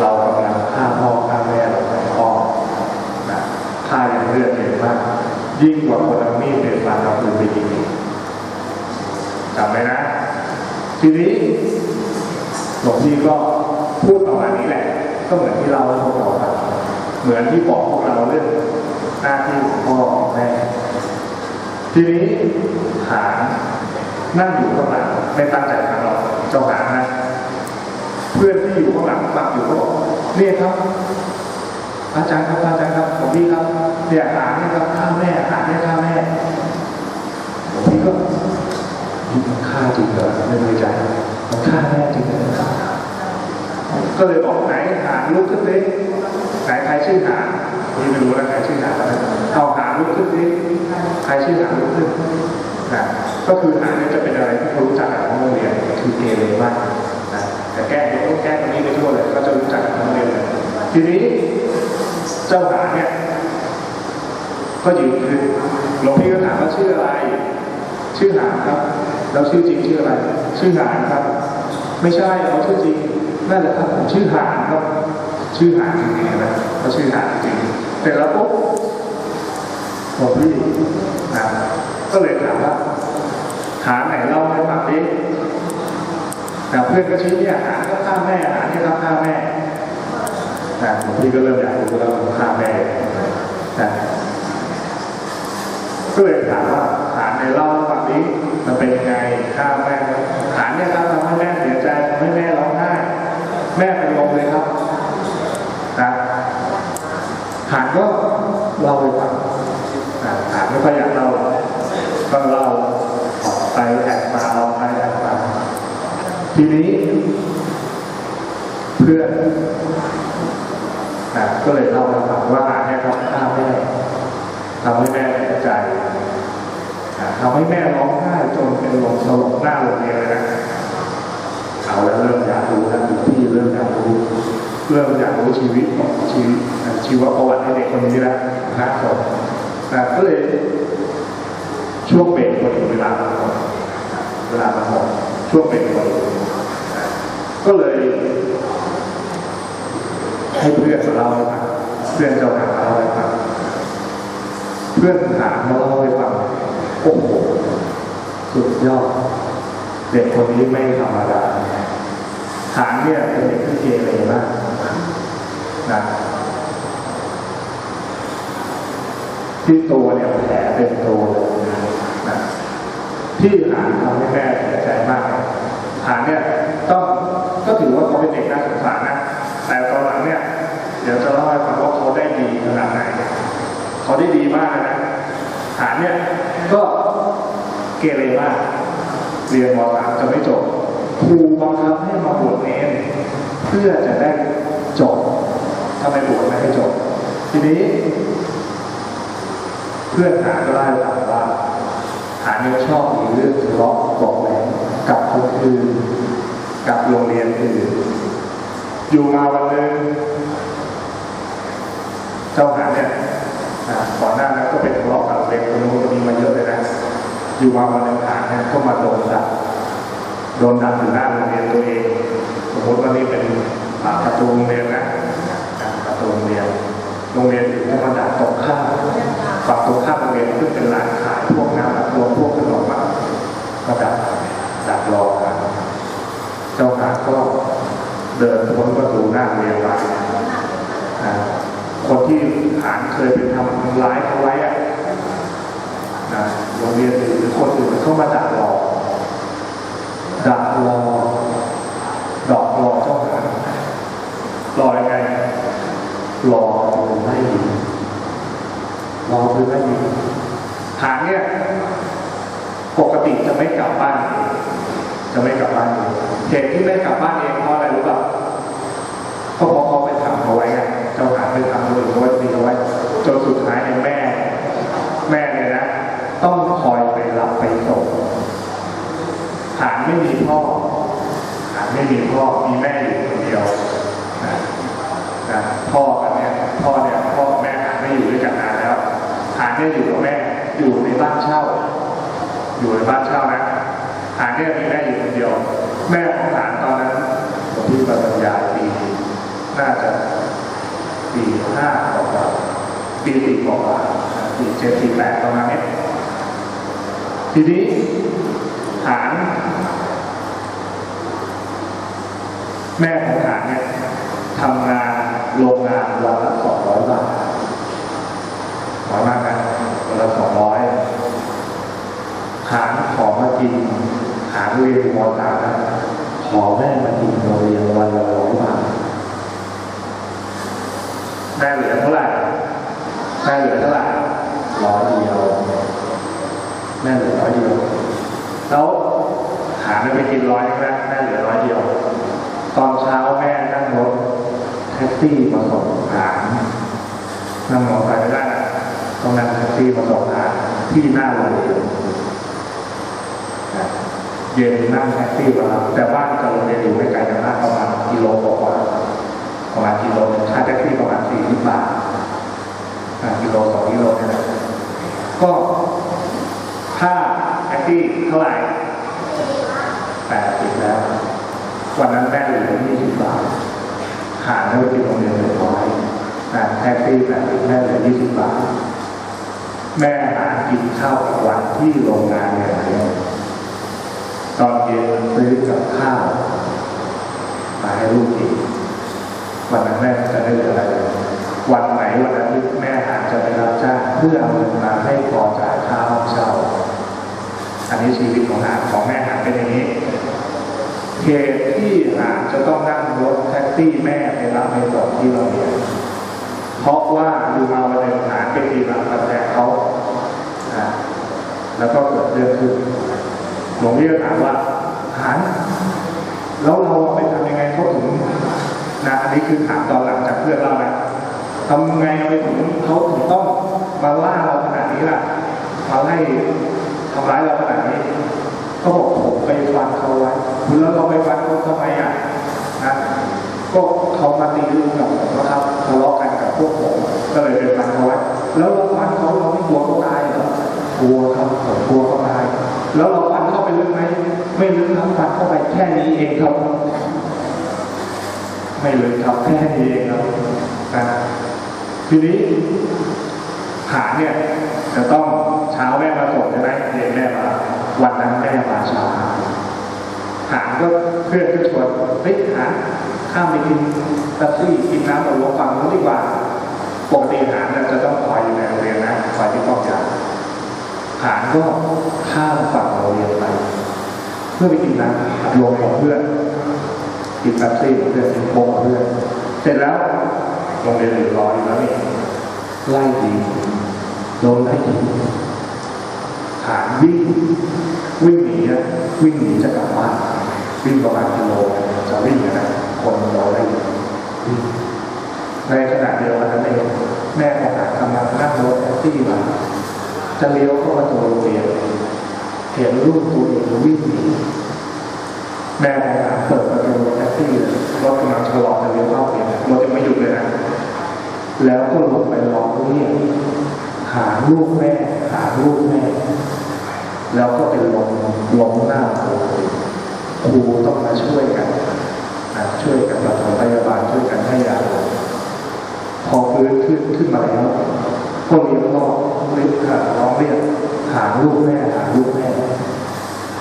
เรากำลังฆ่าพ่อฆ่าแม่เราในพ่อนะฆ่าอย่างเลือดเย็นมากยิ่งกว่าคนเอามีดเป็นฟันเอาปืนไปยิงอีจำไว้นะ ทีนี้หลวงพี่ก็พูดประมาณนี้แหละ ก็เหมือนที่เราพวกเราเหมือนที่บอกพวกเราเรื่องหน้าที่ของพ่อของแม่ทีนี้หานั่งอยู่ข้างหลังไม่ตั้งใจฟังหรอกเจ้าหางนะ เพื่อนที่อยู่ข้างหลังฟังอยู่ก็บอกเนี่ยครับ อาจารย์ครับอาจารย์ครับหลวงพี่ครับเนี่ยหาเนี่ยครับฆ่าแม่หาเนี่ยฆ่าแม่หลวงพี่ก็ยิ่มันฆ่าจริงเหรอไม่ในใจมันฆ่าแม่จริงเหรอก็เลยบอกไหนหาลุกขึ้นสิไหนใครชื่อหาพี่ไม่รู้แล้วใครชื่อหาเอาหาลุกขึ้นสิใครชื่อหาลุกขึ้นนะก็คือหาเนี่ยจะเป็น นะแก้ยวต้องแก้ตรงนี้ไปทั่วเลยก็จะรู้จักกับของเรียนเลยทีนี้เจ้าหาเนี่ยก็ยืนขึ้นหลวงพี่ก็ถามว่าชื่ออะไร ชื่อหาครับแล้วชื่อจริงชื่ออะไร ชื่อหานครับ ไม่ใช่เราชื่อจริงนั่นแหละครับผมชื่อหานครับ ชื่อหานจริงๆนะเขาชื่อหานจริงเสร็จแล้วปุ๊บหลวงพี่นะก็เลยถามว่าหาไหนเล่าให้ฟังดิ แต่เพื่อนก็ชี้เนี่ยหาก็ฆ่าแม่หาเนี่ยครับฆ่าแม่นะหลวงพี่ก็เริ่มอยากรู้แล้วว่าฆ่าแม่นะก็เลยถามว่าฐานในเล่าให้งนี้มันเป็นยังไงฆ่าแม่ฐานเนี่ยครับทำให้แม่เสียใจทำให้แม่ร้องไห้แม่เป็นลมเลยครับนะฐานก็เล่าให้ฟังนะฐานไม่ค่อยอยากเล่าก็เล่าออกไปแอบมาเอาไปแอบมา ทีนี้เพื่อนก็เลยเล่าให้ฟังว่าแม่เขาฆ่าแม่ทำให้แม่เสียใจทำให้แม่ร้องไห้จนเป็นลมสลบหน้าโรงเรียนเลยนะเอาแล้วเริ่มอยากรู้แล้วพี่เริ่มอยากรู้เริ่มอยากรู้ชีวิตของชีวิตนะชีวประวัติให้เด็กคนนี้แล้วนะสดนะก็เลยช่วงเบรกพอดีเวลาหมดเวลาหมด ช่วงเบรกพอดีนก็เลย ให้เพื่อนเล่าเพื่อนเจ้าหามาเล่าให้ฟังเพื่อนหามาเล่าให้ฟังโอ้โหสุดยอด เด็กคนนี้ไม่ธรรมดาหางเนี่ยเป็นเด็กที่เกเรมากนะที่ตัวเนี่ยแผลเป็นตัวนะที่หางทำให้แม่เสียใจมาก หางเนี่ยต้องก็ถือว่าเขาเป็นเด็กน่าสงสารนะ แต่ตอนหลังเนี่ยเดี๋ยวจะเล่าให้ฟังว่าเขาได้ดีขนาดไหนเขาได้ดีมากนะหาเนี่ยก็เกเรมากเรียนมสามจะไม่จบครูบังคับให้มาบวชเนรเพื่อจะได้จบถ้าไมบวชไม่ให้จบ ทีนี้ เพื่อนหาก็ได้ถามว่าหาเนี่ยชอบมีเรื่องทะเลาะบอกแหวง กับคนอื่นกับโรงเรียนอื่น อยู่มาวันหนึ่งเจ้าหาเนี่ยก่อนหน้านั้นก็เป็นทะเลาะกับเด็กคนนู้นคนนี้มาเยอะเลยนะอยู่มาวันหนึ่งหาเนี่ยก็มาโดนดักโดนดักอยู่หน้าโรงเรียนตัวเอง สมมติว่านี่เป็นประตูโรงเรียนนะประตูโรงเรียนโรงเรียนอยู่ที่มันดักตรงข้ามฝั่งตรงข้ามโรงเรียนซึ่งเป็นร้านขายพวกน้ำอัดลมพวกขนมอะก็ดักดักรอกัน เจ้าหาก็เดินพ้นประตูหน้าโรงเรียนไปนะคน ที่หานเคยไปทำร้ายเขาไว้อะนะโรงเรียนหรือคนอื่นเข้ามาดักรอดักรอดอกรอเจ้าหารอยังไงรอดูไม่ดีรอดูไม่ดีหางเนี่ยปกติจะไม่กลับบ้านเองจะไม่กลับบ้านเองเหตุที่ไม่กลับบ้านเองเพราะอะไรรู้ป่ะก็เพราะเขา ไปทำคนอื่นเอาไว้ตีเอาไว้จนสุดท้ายเนี่ยแม่ แม่เนี่ยนะ ต้องคอยไปรับไปส่งหานไม่มีพ่อหานไม่มีพ่อมีแม่อยู่คนเดียวนะนะพ่อกันเนี่ยพ่อเนี่ยพ่อกับแม่หานไม่อยู่ด้วยกันนานแล้วหานเนี่ยอยู่กับแม่อยู่ในบ้านเช่า อยู่ในบ้านเช่านะหานเนี่ยมีแม่อยู่คนเดียว แม่ของหานตอนนั้นผมที่บรรยายปีน่าจะ ปีห้ากว่าปีสี่กว่าปีเจ็ดสี่แปดประมาณนี้ทีนี้หารแม่ของหารเนี่ยทำงานโรงงานวันละสองร้อยบาทน้อยมากนะวันละสองร้อยหารขอมากิน หารเรียนมอตานะขอแม่มากินโรงเรียนวันละร้อยบาท แม่เหลือเท่าไหร่แม่เหลือเท่าไหร่ร้อยเดียวแม่เหลือร้อยเดียวแล้วหาไม่ไปกินร้อยใช่ไหมแม่เหลือร้อยเดียว ตอนเช้าแม่นั่งรถแท็กซี่มาส่งหานั่งมอไซค์ไม่ได้ต้องนั่งแท็กซี่มาส่งหาที่หน้าโรงเรียนเย็นนั่งแท็กซี่มาแต่บ้านกับโรงเรียนอยู่ไม่ไกลกันมากประมาณกิโลกว่า ประมาณกิโลค่าแท็กซี่ประมาณสี่สิบบาทอะกิโลสองกิโลนี่ยนะก็ค่าแท็กซี่เท่าไหร่แปดสิบแล้ว วันนั้นแม่เหลือยี่สิบบาทหารแล้วไปกินโรงเรียนหนึ่งร้อยแท็กซี่แบบแม่เหลือยี่สิบบาท แม่หากินข้าววันที่โรงงานอย่างเดียตอนเย็นซื้อกับข้าวมาให้ลูกกิน วันนั้นแม่จะได้เหลืออะไรเลยวันไหนวันนั้นแม่หาจะไปรับจ้างเพื่อเอาเงินมาให้พอจ่ายค่าห้องเช่าอันนี้ชีวิตของหาของแม่หาเป็นอย่างนี้เหตุที่หาจะต้องนั่งรถแท็กซี่แม่ไปรับไปส่งที่โรงเรียนเพราะว่าดูมาวันหนึ่งหาไปตีหลังกระแทกเขาแล้วก็เกิดเรื่องขึ้นหลวงพี่ก็ถามว่าหารแล้วเราไปทำยังไงเขาถึง นะอันนี้คือถามตอนหลังจากเพื่อนเรานะทำไงไปถึงเขาถึงต้องมาล่าเราขนาดนี้ล่ะมาไล่ทำร้ายเราขนาดนี้เขาบอกผมไปฟันเขาไว้แล้วเราไปฟันเขาทำไมอะนะก็เขามาตีลูกกับผมนะครับทะเลาะกันกับพวกผมก็เลยไปฟันเขาไว้แล้วเราฟันเขาเราไม่กลัวเขาตายเหรอกลัวครับผมกลัวเขาตายแล้วเราฟันเข้าไปลึกไหมไม่ลึกครับฟันเข้าไปแค่นี้เองครับ ไม่ลึกครับแค่นี้เองครับนะทีนี้หาเนี่ยจะต้องเช้าแม่มาส่งใช่ไหมเย็นแม่มาวันนั้นแม่มาเช้าหาก็เพื่อนก็ชวนเฮ้ยหาข้ามไปกินแท็กซี่กินน้ำกับหลวงฟังนู้นดีกว่าปกติหาเนี่ยจะต้องคอยอยู่ในโรงเรียนนะคอยที่ป้อมยามหาก็ข้ามฝั่งโรงเรียนไป เพื่อไปกินน้ำอัดลมของเพื่อน กินแท็กซี่เพื่อนโค้กเพื่อนเสร็จแล้วโรงเรียนเหลือรออยแล้วนี่ไล่ดีโดนไล่ดีหารวิ่งวิ่งหนีอะวิ่งหนีจะกลับบ้านวิ่งประมาณกิโลจะวิ่งนะคนมันรอได้ยู่ในขณะเดียวกันนั้นเองแม่ของหารกำลังนั่งรถแท็กซี่มาจะเลี้ยวเข้าประตูโรงเรียนเห็นลูกตัวเองวิ่งหนีแม่ของหารเปิดประ แท็กซี่เลยรถกำลังชะลอจะเลี้ยวเข้าโรงเรียนรถยังไม่หยุดเลยนะแล้วก็ลงไปร้องเรียกหาลูกแม่หาลูกแม่แล้วก็เป็นลมล้มหน้าครูครูต้องมาช่วยกันช่วยกันปฐมพยาบาลช่วยกันให้ยาพอฟื้นขึ้นขึ้นมาแล้วก็เรียกร้องเรียกหาร้องเรียกหาลูกแม่หาลูกแม่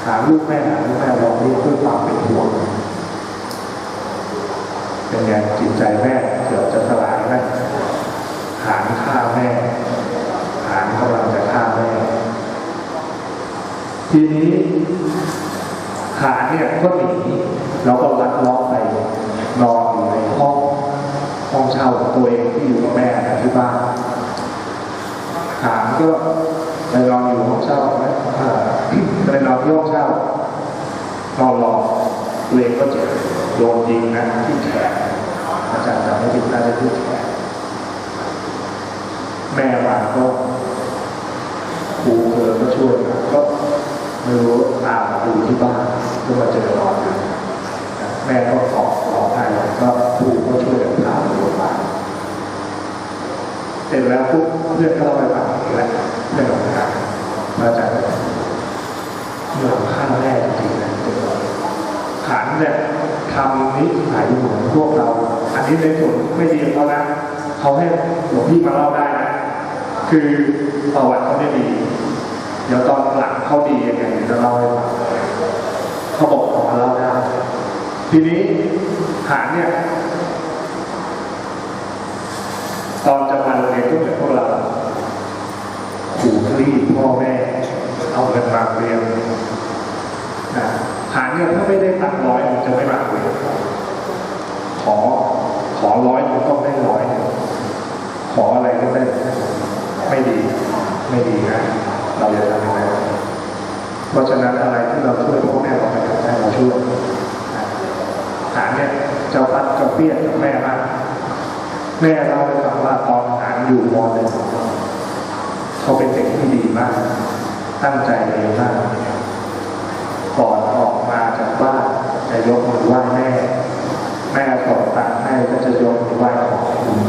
หาลูกแม่หาลูกแม่ร้องเรียกด้วยความเป็นห่วง เป็นไงจิตใจแม่เกือบจะสลายไหมหารฆ่าแม่หารกำลังจะฆ่าแม่ทีนี้หารเนี่ยก็หนีแล้วก็ลัดล้อไปนอนอยู่ในห้องห้องเช่าของตัวเองที่อยู่กับแม่นที่บ้านหารก็ไปนอนอยู่ห้องเช่าไหมเอ่อไปนอนที่ห้องเช่านอนรอตัวเองก็เจ็บ โดนยิงนะที่แขนอาจารย์จำไม่ผิดน่าจะที่แขนแม่มาก็ครูเพลินก็ช่วยนะก็ไม่รู้ตามมาดูที่บ้านก็มาเจอนอนอยู่นะแม่ก็ขอร้องไห้ก็ครูก็ช่วยกันพาไปโรงพยาบาลเสร็จแล้วปุ๊บเพื่อนก็เล่าไปฟังอีกแล้วเพื่อนของทางพระอาจารย์เห นื่อยข้ายทำนิสัยเหมือนพวกเรา อันนี้ในส่วนไม่ดีของเขานะเขาให้หลวงพี่มาเล่าได้นะ คือประวัติเขาเนี่ดี เดี๋ยวตอนหลังเขาดียังไงจะเล่าให้ฟังเขาบอกขามาเล่าได้ทีนี้หารเนี่ย ตอนจะมาโรงเรียนก็เหมือนพวกเราขู่รีดพ่อแม่ เอาเงินมาเรียน เนี่ยถ้าไม่ได้ตังร้อยมันจะไม่มาเรียขอขอร้อยมันต้องได้ร้อยขออะไรก็ได้ไม่ดี ไม่ดีนะเราอย่าทำอย่างนั้นเพราะฉะนั้นอะไรที่เราช่วยพ่อแม่เราไปทำได้เราช่วยหาเนี่ยเจ้าพัดเจ้าเปี้ยกแม่มากแม่เล่าให้ฟังว่าตอนหารอยู่มหนึ่งเขาเป็นเด็กที่ดีมาก ตั้งใจเรียนมากก่อนออกมาจากบ้านจะ ยกมือไหว้แม่ แม่ส่งตังให้ก็จะยกมือไหว้ขอบคุณ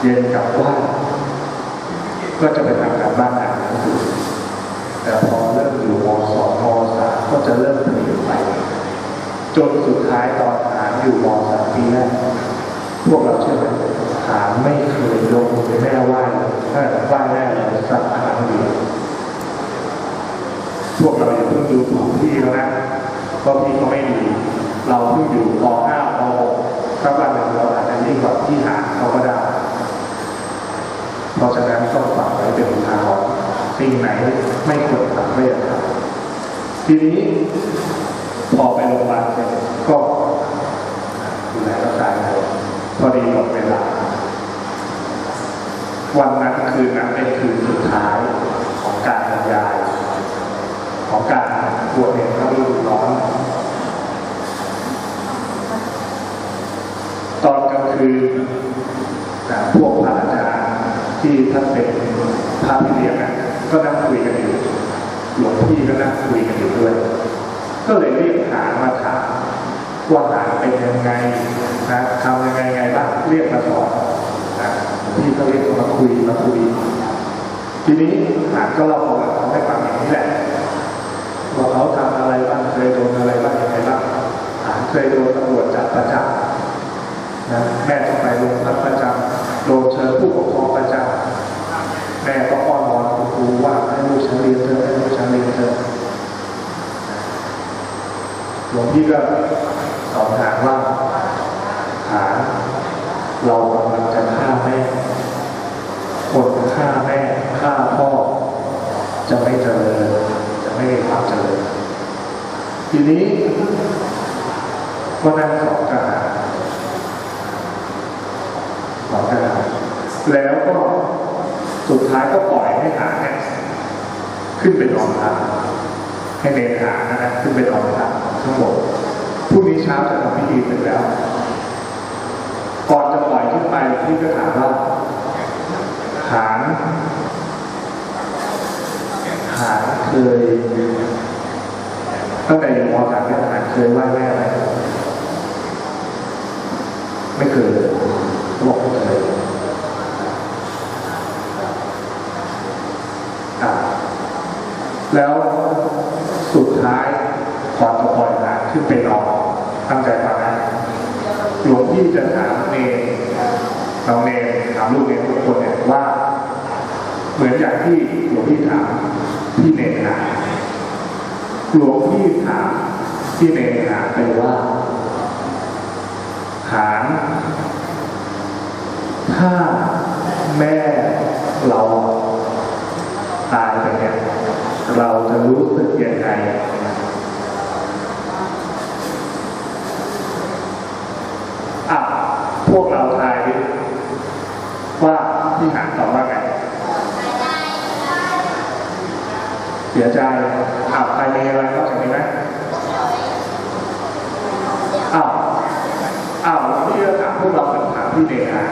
เย็นกลับบ้าก็จะไปทำการบ้านอ่านหนังสือแต่พอเริ่มอยู่มสองมสามก็จะเริ่มเปลี่ยนไป จนสุดท้ายตอนหาอยู่มสามปีแรกพวกเราเชื่อไหมถาไม่เคยลงมือแม่ไหว้เลยถ้าไหว้แม่เลยสักครั้งเดียวพวกเราอย่าเพิ่งดูถูกพี่เขานะ พราะพี่เขาไม่ดีเราเพิ่งอยู่ป .5 ป .6 ถ้าวันหนึ่งเราอาจจะยิ่งกว่าพี่หาเขาก็ได้เพราะฉะนั้นต้องฝากไว้เป็นอุทาหรณ์สิ่งไหนไม่ควรทำไม่อย่าทำทีนี้พอไปโรงพยาบาลเสร็จก็ดูแลรักษาเราพอดีหมดเวลาวันนั้นคืนนั้นเป็นคืนสุดท้ายของการบรรยาย ของการบวชเรียนพระฤดูร้อน ตอนกลางคืนนะพวกพระอาจารย์ที่ท่านเป็นพระพิเรียนนะ ก็นั่งคุยกันอยู่หลวงพี่ก็นั่งคุยกันอยู่ด้วย ก็เลยเรียกหามาถามว่าหาเป็นยังไงนะทำยังไงไงบ้างเรียกมาสอนนะพี่ก็เรียกมาคุยมาคุย ทีนี้หาก็เล่าประวัติเขาให้ฟังอย่างนี้แหละว่าเขาทำอะไรบ้างเคยโดนอะไรบ้างยังไงบ้างหาเคยโดนตำรวจจับประจำนะแม่ต้องไปโรงพักประจำโดนเชิญผู้ปกครองประจำแม่ก็อ้อนวอน คุณครูว่าให้ลูกฉันเรียนเถอะให้ลูกฉันเรียนเถอะหลวงพี่ก็สอนถามว่าฐาเรากำลังจะฆ่าแม่คนฆ่าแม่ฆ่าพ่อ จะไม่เจริญจะไม่มีความเจริญทีนี้ก็นั่งสอนกันสอนกันแล้วก็ สุดท้ายก็ปล่อยให้ฐานเนี่ยขึ้นไปนอนพักให้เนรหานะนะขึ้นไปนอนพักทั้งหมดพรุ่งนี้เช้าจะทำพิธีเสร็จแล้ว ก่อนจะปล่อยขึ้นไปพี่ก็ถามว่าหานหานเคยตั้งแต่ยู่มอสามเนี่ยหานเคยไหว้แม่ไหมไม่เคยเลยเขาบอกไม่เคยอะ แล้วสุดท้ายก่อนจะปล่อยหางขึ้นไปนอนตั้งใจฟังนะหลวงพี่จะถามเนรน้องเนรถามลูกเนรทุกคนเนี่ยว่า เหมือนอย่างที่หลวงพี่ถามพี่เนรถามหลวงพี่ถามพี่เนรถามไปว่าหางถ้าแม่เราตายไปเนี่ย เราจะรู้สึกยังไงอะพวกเราทายว่าพี่หานตอบว่าไงเสียใจอ้าวใครมีอะไรนอกจากนี้ไหมอ้าวอ้าวพี่จะถามพวกเราถามพี่เดชา